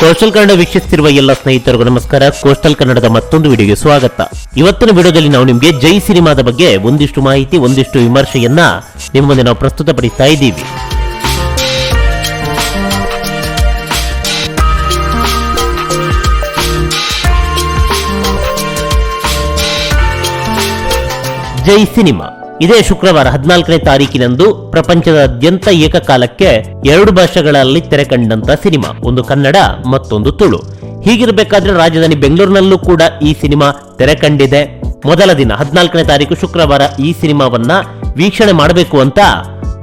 Coastal Kannada ವೀಕ್ಷಿಸುತ್ತಿರುವ ಎಲ್ಲ ಸ್ನೇಹಿತರಿಗೂ ನಮಸ್ಕಾರ. ಕೋಸ್ಟಲ್ ಕನ್ನಡದ ಮತ್ತೊಂದು ವಿಡಿಯೋಗೆ ಸ್ವಾಗತ. ಇವತ್ತಿನ ವಿಡಿಯೋದಲ್ಲಿ ನಾವು ನಿಮಗೆ ಜೈ ಸಿನಿಮಾದ ಬಗ್ಗೆ ಒಂದಿಷ್ಟು ಮಾಹಿತಿ, ಒಂದಿಷ್ಟು ವಿಮರ್ಶೆಯನ್ನ ನಿಮ್ಮ ಮುಂದೆ ನಾವು ಪ್ರಸ್ತುತಪಡಿಸ್ತಾ ಇದ್ದೀವಿ. ಜೈ ಸಿನಿಮಾ. ಇದೇ ಶುಕ್ರವಾರ ಹದಿನಾಲ್ಕನೇ ತಾರೀಕಿನಂದು ಪ್ರಪಂಚದಾದ್ಯಂತ ಏಕಕಾಲಕ್ಕೆ ಎರಡು ಭಾಷೆಗಳಲ್ಲಿ ತೆರೆ ಕಂಡಂತ ಸಿನಿಮಾ, ಒಂದು ಕನ್ನಡ, ಮತ್ತೊಂದು ತುಳು. ಹೀಗಿರಬೇಕಾದ್ರೆ ರಾಜಧಾನಿ ಬೆಂಗಳೂರಿನಲ್ಲೂ ಕೂಡ ಈ ಸಿನಿಮಾ ತೆರೆ ಕಂಡಿದೆ ಮೊದಲ ದಿನ, ಹದಿನಾಲ್ಕನೇ ತಾರೀಕು ಶುಕ್ರವಾರ ಈ ಸಿನಿಮಾವನ್ನ ವೀಕ್ಷಣೆ ಮಾಡಬೇಕು ಅಂತ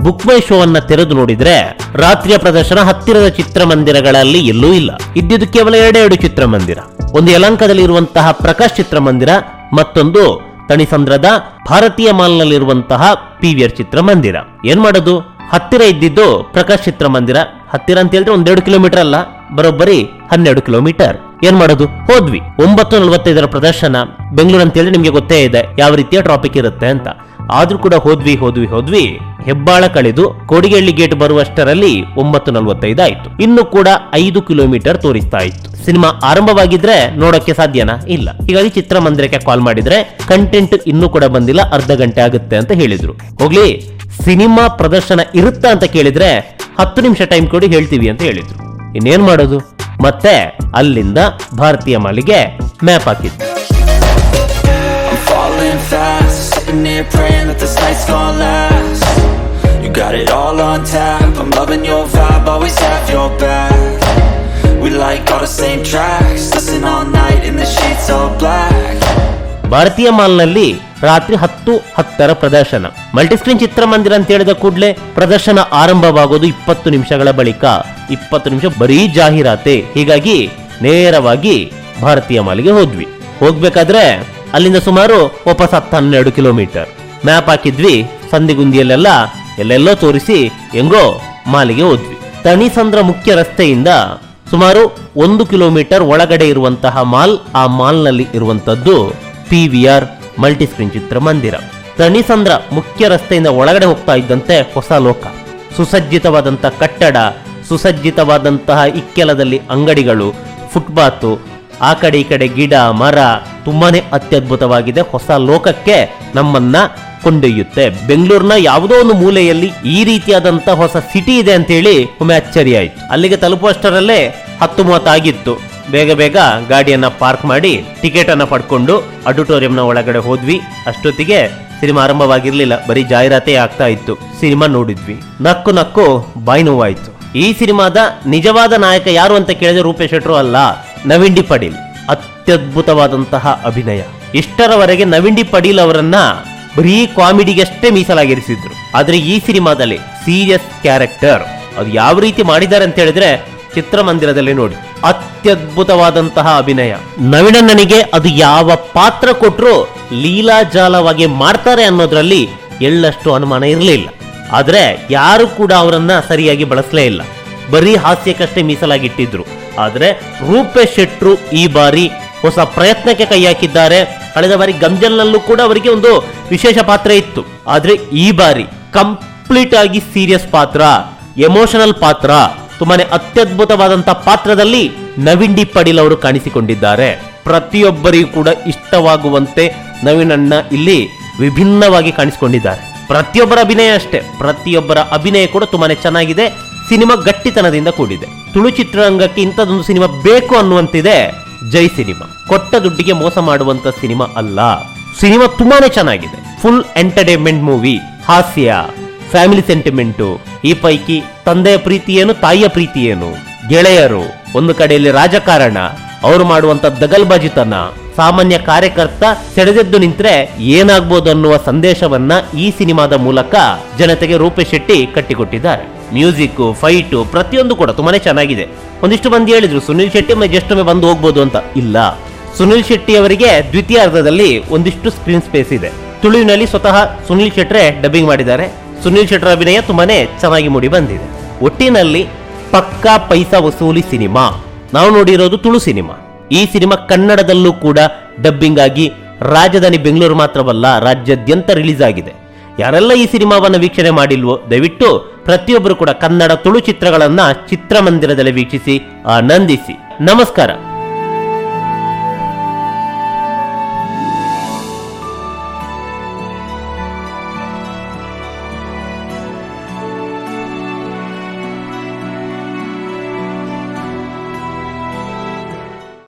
ಬುಕ್ ಮೈ ಶೋ ಅನ್ನ ತೆರೆದು ನೋಡಿದ್ರೆ ರಾತ್ರಿಯ ಪ್ರದರ್ಶನ ಹತ್ತಿರದ ಚಿತ್ರಮಂದಿರಗಳಲ್ಲಿ ಎಲ್ಲೂ ಇಲ್ಲ. ಇದ್ದಿದ್ದು ಕೇವಲ ಎರಡೆರಡು ಎರಡು ಚಿತ್ರಮಂದಿರ. ಒಂದು ಯಲಂಕದಲ್ಲಿ ಇರುವಂತಹ ಪ್ರಕಾಶ್ ಚಿತ್ರಮಂದಿರ, ಮತ್ತೊಂದು ತಣಿಸಂದ್ರದ ಭಾರತೀಯ ಮಾಲ್ನಲ್ಲಿರುವಂತಹ ಪಿವಿಆರ್ ಚಿತ್ರಮಂದಿರ ಏನ್ ಮಾಡೋದು? ಹತ್ತಿರ ಇದ್ದಿದ್ದು ಪ್ರಕಾಶ್ ಚಿತ್ರಮಂದಿರ ಹತ್ತಿರ ಅಂತ ಹೇಳಿದ್ರೆ ಒಂದೆರಡು ಕಿಲೋಮೀಟರ್ ಅಲ್ಲ, ಬರೋಬ್ಬರಿ ಹನ್ನೆರಡು ಕಿಲೋಮೀಟರ್. ಏನ್ ಮಾಡೋದು? ಹೋದ್ವಿ. ಒಂಬತ್ತು ನಲವತ್ತೈದರ ಪ್ರದರ್ಶನ. ಬೆಂಗಳೂರು ಅಂತ ಹೇಳಿದ್ರೆ ನಿಮ್ಗೆ ಗೊತ್ತೇ ಇದೆ, ಯಾವ ರೀತಿಯ ಟ್ರಾಪಿಕ್ ಇರುತ್ತೆ ಅಂತ. ಆದ್ರೂ ಕೂಡ ಹೋದ್ವಿ ಹೋದ್ವಿ ಹೋದ್ವಿ. ಹೆಬ್ಬಾಳ ಕಳೆದು ಕೋಡಿಗೆಳ್ಳಿ ಗೇಟ್ ಬರುವಷ್ಟರಲ್ಲಿ ಒಂಬತ್ತು ನಲವತ್ತೈದು ಆಯ್ತು. ಇನ್ನು ಕೂಡ ಐದು ಕಿಲೋಮೀಟರ್ ತೋರಿಸ್ತಾ ಇತ್ತು. ಸಿನಿಮಾ ಆರಂಭವಾಗಿದ್ರೆ ನೋಡಕ್ಕೆ ಸಾಧ್ಯನಾ? ಇಲ್ಲ. ಹೀಗಾಗಿ ಚಿತ್ರಮಂದಿರಕ್ಕೆ ಕಾಲ್ ಮಾಡಿದ್ರೆ ಕಂಟೆಂಟ್ ಇನ್ನೂ ಕೂಡ ಬಂದಿಲ್ಲ, ಅರ್ಧ ಗಂಟೆ ಆಗುತ್ತೆ ಅಂತ ಹೇಳಿದ್ರು. ಹೋಗ್ಲಿ, ಸಿನಿಮಾ ಪ್ರದರ್ಶನ ಇರುತ್ತಾ ಅಂತ ಕೇಳಿದ್ರೆ ಹತ್ತು ನಿಮಿಷ ಟೈಮ್ ಕೊಡಿ ಹೇಳ್ತೀವಿ ಅಂತ ಹೇಳಿದ್ರು. ಇನ್ನೇನ್ ಮಾಡೋದು? ಮತ್ತೆ ಅಲ್ಲಿಂದ ಭಾರತೀಯ ಮಾಲಿಗೆ ಮ್ಯಾಪ್ ಹಾಕಿದ್ರು. Like the. ಭಾರತೀಯ ಮಾಲ್ನಲ್ಲಿ ರಾತ್ರಿ ಹತ್ತು ಹತ್ತರ ಪ್ರದರ್ಶನ. ಮಲ್ಟಿಸ್ಕ್ರೀನ್ ಚಿತ್ರಮಂದಿರ ಅಂತ ಹೇಳಿದ ಕೂಡಲೇ ಪ್ರದರ್ಶನ ಆರಂಭವಾಗೋದು ಇಪ್ಪತ್ತು ನಿಮಿಷಗಳ ಬಳಿಕ. ಇಪ್ಪತ್ತು ನಿಮಿಷ ಬರೀ ಜಾಹೀರಾತೆ. ಹೀಗಾಗಿ ನೇರವಾಗಿ ಭಾರತೀಯ ಮಾಲ್ಗೆ ಹೋದ್ವಿ. ಹೋಗ್ಬೇಕಾದ್ರೆ ಅಲ್ಲಿಂದ ಸುಮಾರು ವಾಪಸ್ ಹತ್ತು ಹನ್ನೆರಡು ಕಿಲೋಮೀಟರ್. ಮ್ಯಾಪ್ ಹಾಕಿದ್ವಿ, ಸಂದಿಗುಂದಿಯಲ್ಲೆಲ್ಲ ಎಲ್ಲೆಲ್ಲೋ ತೋರಿಸಿ ಹೆಂಗೋ ಮಾಲಿಗೆ ಹೋದ್ವಿ. ತಣಿಸಂದ್ರ ಮುಖ್ಯ ರಸ್ತೆಯಿಂದ ಸುಮಾರು ಒಂದು ಕಿಲೋಮೀಟರ್ ಒಳಗಡೆ ಇರುವಂತಹ ಮಾಲ್, ಆ ಮಾಲ್ನಲ್ಲಿ ಇರುವಂತದ್ದು ಪಿ ವಿ ಆರ್ ಮಲ್ಟಿಸ್ಕ್ರೀನ್ ಚಿತ್ರಮಂದಿರ ತಣಿಸಂದ್ರ ಮುಖ್ಯ ರಸ್ತೆಯಿಂದ ಒಳಗಡೆ ಹೋಗ್ತಾ ಇದ್ದಂತೆ ಹೊಸ ಲೋಕ. ಸುಸಜ್ಜಿತವಾದಂತಹ ಕಟ್ಟಡ, ಸುಸಜ್ಜಿತವಾದಂತಹ ಇಕ್ಕೆಲದಲ್ಲಿ ಅಂಗಡಿಗಳು ಫುಟ್ಪಾತು ಆ ಕಡೆ ಈ ಕಡೆ ಗಿಡ, ಮರ, ತುಂಬಾನೇ ಅತ್ಯದ್ಭುತವಾಗಿದೆ ಹೊಸ ಲೋಕಕ್ಕೆ ನಮ್ಮನ್ನ ಕೊಂಡೊಯ್ಯುತ್ತೆ. ಬೆಂಗಳೂರಿನ ಯಾವುದೋ ಒಂದು ಮೂಲೆಯಲ್ಲಿ ಈ ರೀತಿಯಾದಂತ ಹೊಸ ಸಿಟಿ ಇದೆ ಅಂತ ಹೇಳಿ ಒಮ್ಮೆ ಅಚ್ಚರಿ ಆಯ್ತು. ಅಲ್ಲಿಗೆ ತಲುಪುವಷ್ಟರಲ್ಲೇ ಹತ್ತು ಮೂವತ್ತಾಗಿತ್ತು. ಬೇಗ ಬೇಗ ಗಾಡಿಯನ್ನ ಪಾರ್ಕ್ ಮಾಡಿ ಟಿಕೆಟ್ ಅನ್ನ ಪಡ್ಕೊಂಡು ಆಡಿಟೋರಿಯಂನ ಒಳಗಡೆ ಹೋದ್ವಿ. ಅಷ್ಟೊತ್ತಿಗೆ ಸಿನಿಮಾ ಆರಂಭವಾಗಿರ್ಲಿಲ್ಲ. ಬರೀ ಜಾಹೀರಾತೆ ಆಗ್ತಾ ಇತ್ತು. ಸಿನಿಮಾ ನೋಡಿದ್ವಿ. ನಕ್ಕು ನಕ್ಕು ಬಾಯಿ ನೋವಾಯ್ತು. ಈ ಸಿನಿಮಾದ ನಿಜವಾದ ನಾಯಕ ಯಾರು ಅಂತ ಕೇಳಿದ್ರೆ ರೂಪೇಶ್ ಶೆಟ್ರು ಅಲ್ಲ. ನವೀನ್ ಡಿ ಪಡೀಲ್ ಅತ್ಯದ್ಭುತವಾದಂತಹ ಅಭಿನಯ. ಇಷ್ಟರವರೆಗೆ ನವೀನ್ ಡಿ ಪಡೀಲ್ ಅವರನ್ನ ಬರೀ ಕಾಮಿಡಿಗಷ್ಟೇ ಮೀಸಲಾಗಿರಿಸಿದ್ರು. ಆದ್ರೆ ಈ ಸಿನಿಮಾದಲ್ಲಿ ಸೀರಿಯಸ್ ಕ್ಯಾರೆಕ್ಟರ್. ಅದು ಯಾವ ರೀತಿ ಮಾಡಿದ್ದಾರೆ ಅಂತ ಹೇಳಿದ್ರೆ ಚಿತ್ರಮಂದಿರದಲ್ಲಿ ನೋಡಿ. ಅತ್ಯದ್ಭುತವಾದಂತಹ ಅಭಿನಯ. ನವೀನಣ್ಣನಿಗೆ ಅದು ಯಾವ ಪಾತ್ರ ಕೊಟ್ಟರು ಲೀಲಾಜಾಲವಾಗಿ ಮಾಡ್ತಾರೆ ಅನ್ನೋದ್ರಲ್ಲಿ ಎಳ್ಳಷ್ಟು ಅನುಮಾನ ಇರಲಿಲ್ಲ. ಆದ್ರೆ ಯಾರು ಕೂಡ ಅವರನ್ನ ಸರಿಯಾಗಿ ಬಳಸಲೇ ಇಲ್ಲ. ಬರೀ ಹಾಸ್ಯಕ್ಕಷ್ಟೇ ಮೀಸಲಾಗಿಟ್ಟಿದ್ರು. ಆದ್ರೆ ರೂಪೇಶ್ ಶೆಟ್ರು ಈ ಬಾರಿ ಹೊಸ ಪ್ರಯತ್ನಕ್ಕೆ ಕೈ ಹಾಕಿದ್ದಾರೆ. ಕಳೆದ ಬಾರಿ ಗಂಜಲ್ನಲ್ಲೂ ಕೂಡ ಅವರಿಗೆ ಒಂದು ವಿಶೇಷ ಪಾತ್ರ ಇತ್ತು. ಆದ್ರೆ ಈ ಬಾರಿ ಕಂಪ್ಲೀಟ್ ಆಗಿ ಸೀರಿಯಸ್ ಪಾತ್ರ, ಎಮೋಷನಲ್ ಪಾತ್ರ, ತುಂಬಾನೇ ಅತ್ಯದ್ಭುತವಾದಂತಹ ಪಾತ್ರದಲ್ಲಿ ನವೀನ್ ಡಿ ಪಡೀಲ್ ಅವರು ಕಾಣಿಸಿಕೊಂಡಿದ್ದಾರೆ. ಪ್ರತಿಯೊಬ್ಬರಿಗೂ ಕೂಡ ಇಷ್ಟವಾಗುವಂತೆ ನವೀನ್ ಅಣ್ಣ ಇಲ್ಲಿ ವಿಭಿನ್ನವಾಗಿ ಕಾಣಿಸಿಕೊಂಡಿದ್ದಾರೆ. ಪ್ರತಿಯೊಬ್ಬರ ಅಭಿನಯ ಅಷ್ಟೇ. ಪ್ರತಿಯೊಬ್ಬರ ಅಭಿನಯ ಕೂಡ ತುಂಬಾನೇ ಚೆನ್ನಾಗಿದೆ. ಸಿನಿಮಾ ಗಟ್ಟಿತನದಿಂದ ಕೂಡಿದೆ. ತುಳು ಚಿತ್ರರಂಗಕ್ಕೆ ಇಂಥದ್ದೊಂದು ಸಿನಿಮಾ ಬೇಕು ಅನ್ನುವಂತಿದೆ. ಜೈ ಸಿನಿಮಾ. ಕೊಟ್ಟ ದುಡ್ಡಿಗೆ ಮೋಸ ಮಾಡುವಂತ ಸಿನಿಮಾ ಅಲ್ಲ. ಸಿನಿಮಾ ತುಂಬಾನೇ ಚೆನ್ನಾಗಿದೆ. ಫುಲ್ ಎಂಟರ್ಟೈನ್ಮೆಂಟ್ ಮೂವಿ ಹಾಸ್ಯ ಫ್ಯಾಮಿಲಿ ಸೆಂಟಿಮೆಂಟು ಈ ಪೈಕಿ ತಂದೆಯ ಪ್ರೀತಿ ಏನು ತಾಯಿಯ ಪ್ರೀತಿ ಏನು ಗೆಳೆಯರು, ಒಂದು ಕಡೆಯಲ್ಲಿ ರಾಜಕಾರಣ, ಅವರು ಮಾಡುವಂತ ದಗಲ್ಬಾಜಿತನ, ಸಾಮಾನ್ಯ ಕಾರ್ಯಕರ್ತ ಸೆಳೆದೆದ್ದು ನಿಂತ್ರೆ ಏನಾಗ್ಬೋದು ಅನ್ನುವ ಸಂದೇಶವನ್ನ ಈ ಸಿನಿಮಾದ ಮೂಲಕ ಜನತೆಗೆ ರೂಪೇಶ್ ಶೆಟ್ಟಿ ಕಟ್ಟಿಕೊಟ್ಟಿದ್ದಾರೆ. ಮ್ಯೂಸಿಕ್ ಫೈಟು, ಪ್ರತಿಯೊಂದು ಕೂಡ ತುಂಬಾನೇ ಚೆನ್ನಾಗಿದೆ. ಒಂದಿಷ್ಟು ಮಂದಿ ಹೇಳಿದ್ರು, ಸುನಿಲ್ ಶೆಟ್ಟಿ ಜಸ್ಟ್ ಒಮ್ಮೆ ಬಂದು ಹೋಗ್ಬೋದು ಅಂತ. ಇಲ್ಲ. ಸುನಿಲ್ ಶೆಟ್ಟಿ ಅವರಿಗೆ ದ್ವಿತೀಯ ಅರ್ಧದಲ್ಲಿ ಒಂದಿಷ್ಟು ಸ್ಕ್ರೀನ್ ಸ್ಪೇಸ್ ಇದೆ. ತುಳುವಿನಲ್ಲಿ ಸ್ವತಃ ಸುನಿಲ್ ಶೆಟ್ರೆ ಡಬ್ಬಿಂಗ್ ಮಾಡಿದ್ದಾರೆ. ಸುನಿಲ್ ಶೆಟ್ರ ಅಭಿನಯ ತುಂಬಾನೇ ಚೆನ್ನಾಗಿ ಮೂಡಿ ಬಂದಿದೆ. ಒಟ್ಟಿನಲ್ಲಿ ಪಕ್ಕಾ ಪೈಸಾ ವಸೂಲಿ ಸಿನಿಮಾ. ನಾವು ನೋಡಿರೋದು ತುಳು ಸಿನಿಮಾ. ಈ ಸಿನಿಮಾ ಕನ್ನಡದಲ್ಲೂ ಕೂಡ ಡಬ್ಬಿಂಗ್ ಆಗಿ ರಾಜಧಾನಿ ಬೆಂಗಳೂರು ಮಾತ್ರವಲ್ಲ, ರಾಜ್ಯಾದ್ಯಂತ ರಿಲೀಸ್ ಆಗಿದೆ. ಯಾರೆಲ್ಲ ಈ ಸಿನಿಮಾವನ್ನು ವೀಕ್ಷಣೆ ಮಾಡಿಲ್ವೋ, ದಯವಿಟ್ಟು ಪ್ರತಿಯೊಬ್ಬರು ಕೂಡ ಕನ್ನಡ ತುಳು ಚಿತ್ರಗಳನ್ನು ಚಿತ್ರಮಂದಿರದಲ್ಲಿ ವೀಕ್ಷಿಸಿ ಆನಂದಿಸಿ. ನಮಸ್ಕಾರ.